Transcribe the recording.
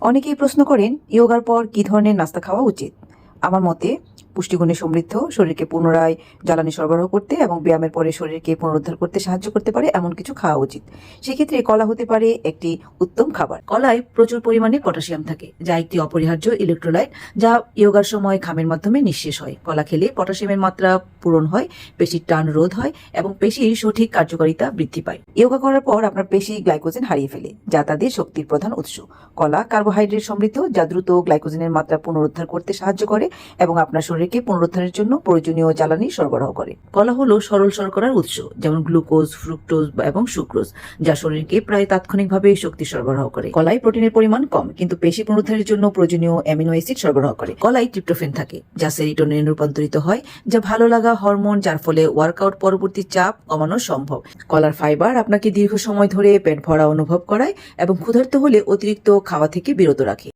অনেকেই প্রশ্ন করেন ইয়োগার পর কি ধরনের নাস্তা খাওয়া উচিত? আমার মতে পুষ্টিগুণে সমৃদ্ধ, শরীরকে পুনরায় জ্বালানি সরবরাহ করতে এবং ব্যায়ামের পরে শরীরকে পুনরুদ্ধার করতে সাহায্য করতে পারে, এমন কিছু খাওয়া উচিত। সেক্ষেত্রে কলা হতে পারে একটি উত্তম খাবার। কলায় প্রচুর পরিমাণে পটাশিয়াম থাকে, যা একটি অপরিহার্য ইলেকট্রোলাইট, যা ইয়োগার সময় খামের মাধ্যমে নিঃশেষ হয়। কলা খেলে পটাশিয়ামের মাত্রা পূরণ হয়, পেশির টান রোধ হয় এবং পেশির সঠিক কার্যকারিতা বৃদ্ধি পায়। ইয়োগা করার পর আপনার পেশি গ্লাইকোজেন হারিয়ে ফেলে, যা তাদের শক্তির প্রধান উৎস। কলা কার্বোহাইড্রেট সমৃদ্ধ, যা দ্রুত গ্লাইকোজেনের মাত্রা পুনরুদ্ধার করতে সাহায্য করে এবং আপনার শরীরকে পুনরুদ্ধারের জন্য প্রয়োজনীয় জ্বালানি সরবরাহ করে। কলা হলো সরল শর্করার উৎস, যেমন গ্লুকোজ, ফ্রুক্টোজ এবং সুক্রোজ, যা শরীরকে প্রায় তাৎক্ষণিকভাবে শক্তি সরবরাহ করে। কলাই প্রোটিনের পরিমাণ কম, কিন্তু পেশি পুনরুদ্ধারের জন্য প্রয়োজনীয় অ্যামিনো অ্যাসিড সরবরাহ করে। কলাই ট্রিপ্টোফেন থাকে, যা সেরিটোনিনে রূপান্তরিত হয়, যা ভালো লাগা হরমোন, যার ফলে ওয়ার্কআউট পরবর্তী চাপ কমানো সম্ভব। কলার ফাইবার আপনাকে দীর্ঘ সময় ধরে পেট ভরা অনুভব করায় এবং ক্ষুধার্ত হলে অতিরিক্ত খাওয়া থেকে বিরত রাখে।